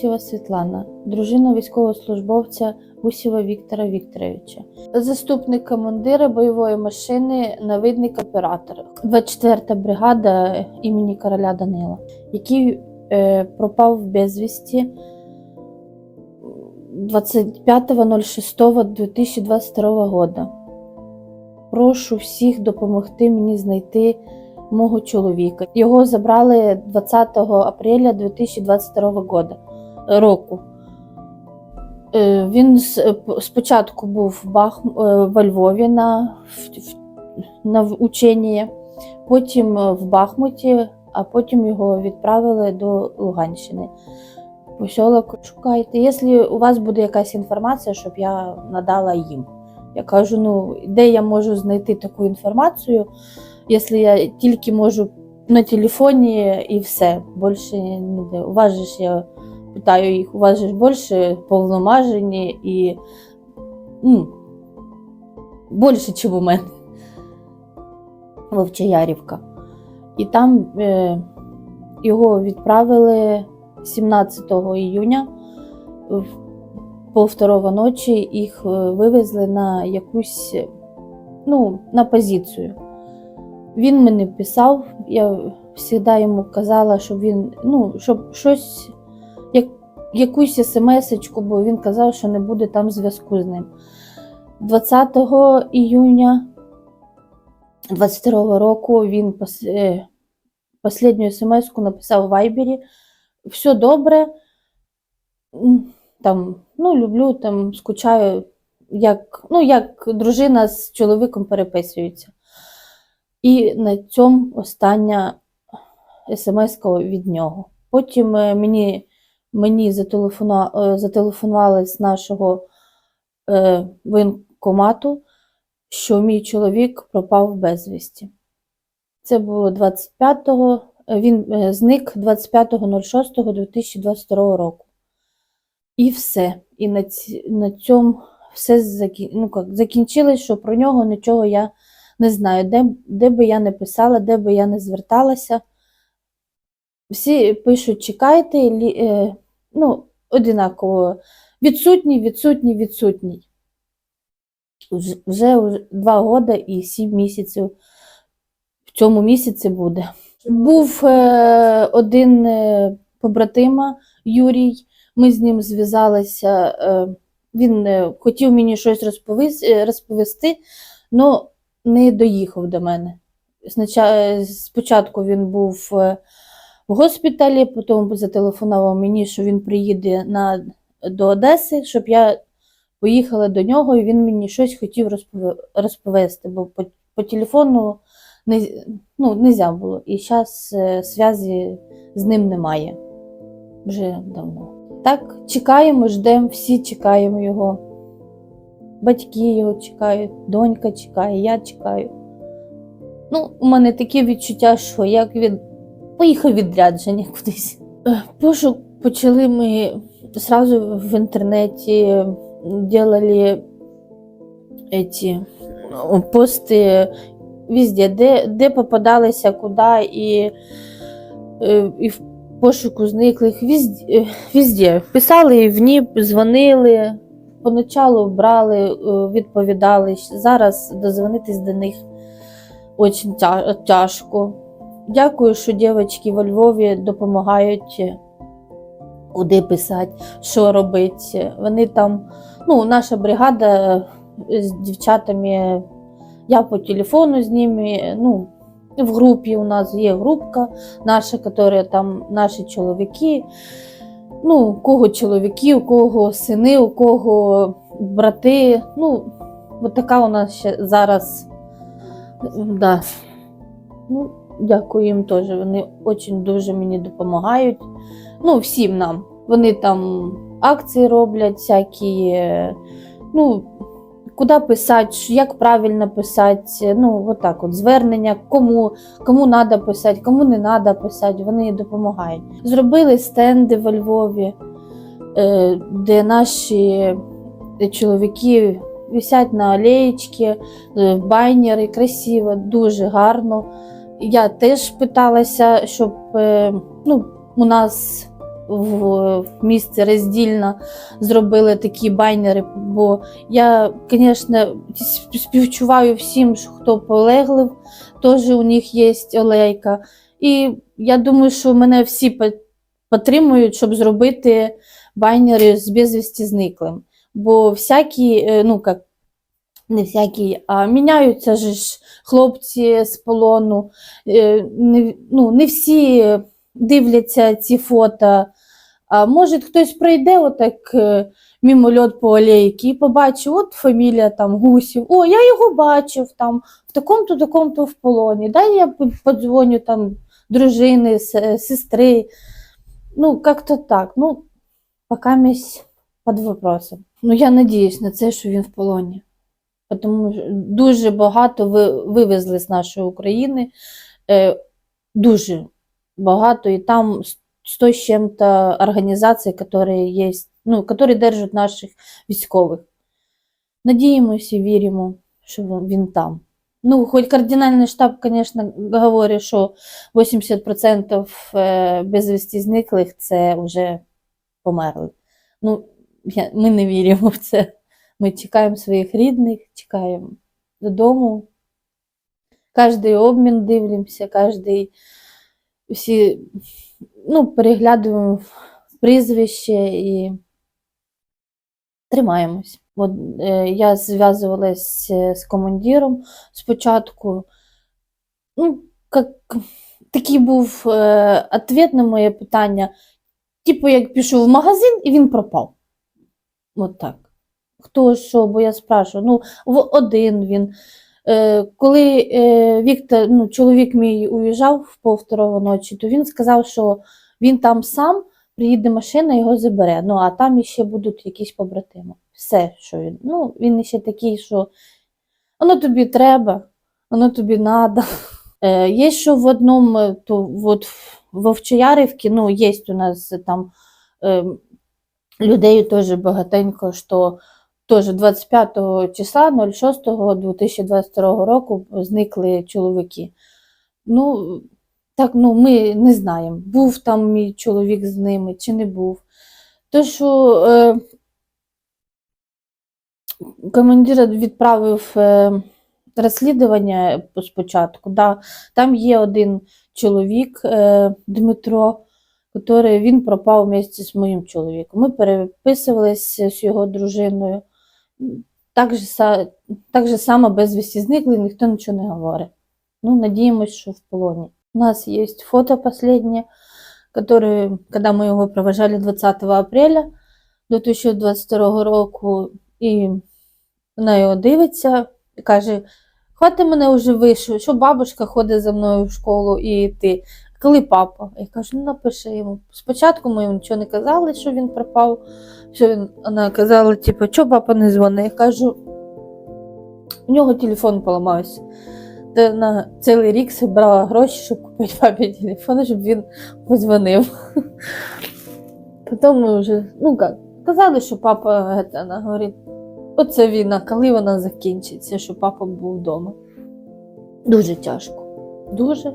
Гусєва Світлана, дружина військовослужбовця Гусєва Віктора Вікторовича, заступник командира бойової машини, навидник оператор, 24-та бригада імені короля Данила, який е, пропав безвісті 25.06.2022 года. Прошу всіх допомогти мені знайти мого чоловіка. Його забрали 20 апреля 2022 года, року. Е, Він спочатку був в Бах, е, во Львові на, на ученні, потім е, в Бахмуті, а потім його відправили до Луганщини. Посілок шукайте. Якщо у вас буде якась інформація, щоб я надала їм. Я кажу: ну, де я можу знайти таку інформацію, якщо я тільки можу на телефоні і все, більше ніде. У вас же ж я питаю їх, у вас же більше повномажені і ну, більше, ніж у мене. Вовчаярівка. І там е, його відправили 17 іюня в полвторого ночі їх е, вивезли на якусь ну, на позицію. Він мені писав, я завжди йому казала, щоб він, ну, щоб щось, якусь смс-очку, бо він казав, що не буде там зв'язку з ним. 20 іюня 22 року він пос, е, останню смс-ку написав у Вайбері. Все добре. Там, ну, люблю, там, скучаю, як, ну, як дружина з чоловіком переписується. І на цьому остання смс від нього. Потім е, мені, мені е, зателефонували з нашого е, воєнкомату, що мій чоловік пропав безвісті. Це було 25-го, е, він зник 25.06.2022 року. І все. І на, на цьому все закі, ну, як, закінчилось, що про нього нічого я не знаю, де, де би я не писала, де би я не зверталася. Всі пишуть, чекайте, лі- ну, одинаково. Відсутній, відсутній, відсутній. Вже, два роки і сім місяців в цьому місяці буде. Був е, один е, побратима Юрій, ми з ним зв'язалися. Е, він е, хотів мені щось е, розповісти, але не доїхав до мене. Спочатку, спочатку він був е, в госпіталі, потім зателефонував мені, що він приїде на, до Одеси, щоб я поїхала до нього, і він мені щось хотів розповісти, бо по, по телефону не, ну, нельзя було. І зараз е, зв'язі з ним немає вже давно. Так, чекаємо, ждемо, всі чекаємо його. Батьки його чекають, донька чекає, я чекаю. Ну, у мене таке відчуття, що як він поїхав відрядження кудись. Е, Пошук почали ми сразу в інтернеті делали эти пости везде, де, де попадалися, куди, і, е, і в пошуку зниклих везде, везде. Писали в НІП, дзвонили, поначалу брали, е, відповідали. Зараз дозвонитись до них дуже тяжко. Дякую, що дівчатки во Львові допомагають, куди писати, що робити. Вони там, ну, наша бригада з дівчатами, я по телефону з ними, ну, в групі у нас є групка наша, яка там наші чоловіки. Ну, у кого чоловіки, у кого сини, у кого брати. Ну, от така у нас ще зараз. Да. Ну, дякую їм теж. Вони дуже дуже мені допомагають. Ну, всім нам. Вони там акції роблять, всякі. Ну, куди писати, як правильно писати. Ну, от от звернення, кому, кому треба писати, кому не треба писати, вони допомагають. Зробили стенди во Львові, е, де наші чоловіки висять на алеєчки, е, байнери, красиво, дуже гарно. Я теж питалася, щоб е, ну, у нас в, місце роздільно зробили такі байнери. Бо я, звісно, співчуваю всім, хто полеглив, теж у них є олейка. І я думаю, що мене всі підтримують, щоб зробити байнери з безвісті зниклим. Бо всякі, е, ну як, не всякі, а міняються ж хлопці з полону. Е, Не, ну, не всі дивляться ці фото. А може хтось пройде отак е, мімольот по алейки і побачив, от фамілія там Гусів. О, я його бачив там в такому-то, такому-то в полоні. Дай я подзвоню там дружини, сестри. Ну, як-то так. Ну, поки під вопросом. Ну, я надіюсь на це, що він в полоні. Тому що дуже багато ви, вивезли з нашої України. Е, дуже багато. І там 100 з чим-то організацій, які є, ну, які держать наших військових. Надіємося і віримо, що він- там. Ну, хоч кардинальний штаб, звісно, говорить, що 80% е, безвісті зниклих це вже померли. Ну, ми не віримо в це. Ми чекаємо своїх рідних, чекаємо додому. Кожний обмін дивимося, кожний всі ну, переглядуємо прізвище і тримаємось. От, е, я зв'язувалась е, з командиром спочатку. Ну, як, такий був е, на моє питання. Типу, як пішов в магазин і він пропав. От так. Хто що, бо я спрашиваю, ну, в один він. Е, коли е, Віктор, ну, чоловік мій уїжджав в повторова ночі, то він сказав, що він там сам, приїде машина, його забере. Ну, а там іще будуть якісь побратими. Все, що він. Ну, він ще такий, що воно тобі треба, воно тобі треба. Є що в одному, е, то от в Овчоярівці, ну, є у нас там е, людей теж багатенько, що теж 25 числа 06 2022 року зникли чоловіки. Ну, так, ну, ми не знаємо, був там мій чоловік з ними чи не був. То, що е, командир відправив е, розслідування спочатку. Да, там є один чоловік е, Дмитро, який він пропав вместе з моїм чоловіком. Ми переписувалися з його дружиною. Так же, так же само безвісті зникли, ніхто нічого не говорить. Ну, надіємось, що в полоні. У нас є фото последнее, которое, когда його проважали 20 апреля 2022 року, і вона його дивиться і каже: хвати мене вже вишу, що бабушка ходить за мною в школу і ти. Коли папа? Я кажу, ну напиши йому. Спочатку ми йому нічого не казали, що він пропав. Що він, вона казала, типу, що папа не дзвонить? Я кажу, у нього телефон поламався. Та на цілий рік зібрала гроші, щоб купити папі телефон, щоб він подзвонив. Потім ми вже, ну як, казали, що папа вона говорить, оце війна, коли вона закінчиться, що папа був вдома. Дуже тяжко. Дуже.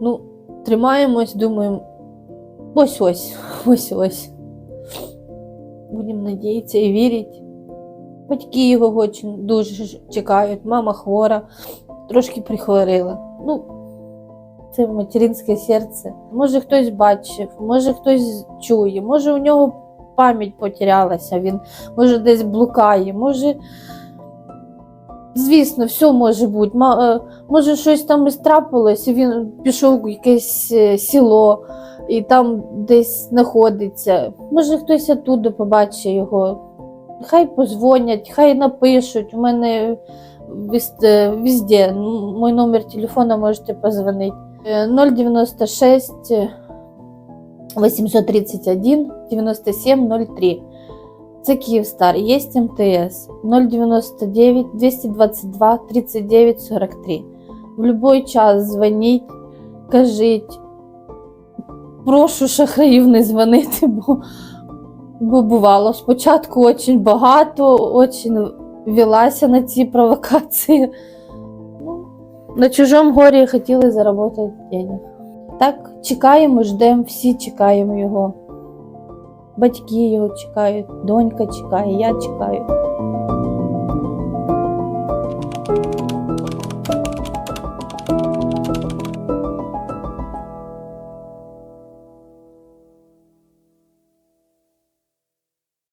Ну, тримаємось, думаємо, ось ось, ось ось. Будемо надіятися і вірити. Батьки його дуже, чекають, мама хвора, трошки прихворіла. Ну, це материнське серце. Може хтось бачив, може хтось чує, може у нього пам'ять потерялася, він може десь блукає, може. Звісно, все може бути. Е, Може, щось там і трапилось, і він пішов в якесь е, село і там десь знаходиться. Може, хтось оттуда побачить його. Хай позвонять, хай напишуть. У мене везде, мій номер телефона можете позвонити. Е, 096 831 9703. Це Київстар, є МТС 099 222 39 43. В будь-який час дзвоніть, кажіть. Прошу шахраїв не дзвонити, бо, бо бувало спочатку дуже багато, дуже велася на ці провокації. Ну, на чужому горі хотіли заробити денег. Так, чекаємо, ждемо, всі чекаємо його. Батьки його чекають, донька чекає, я чекаю.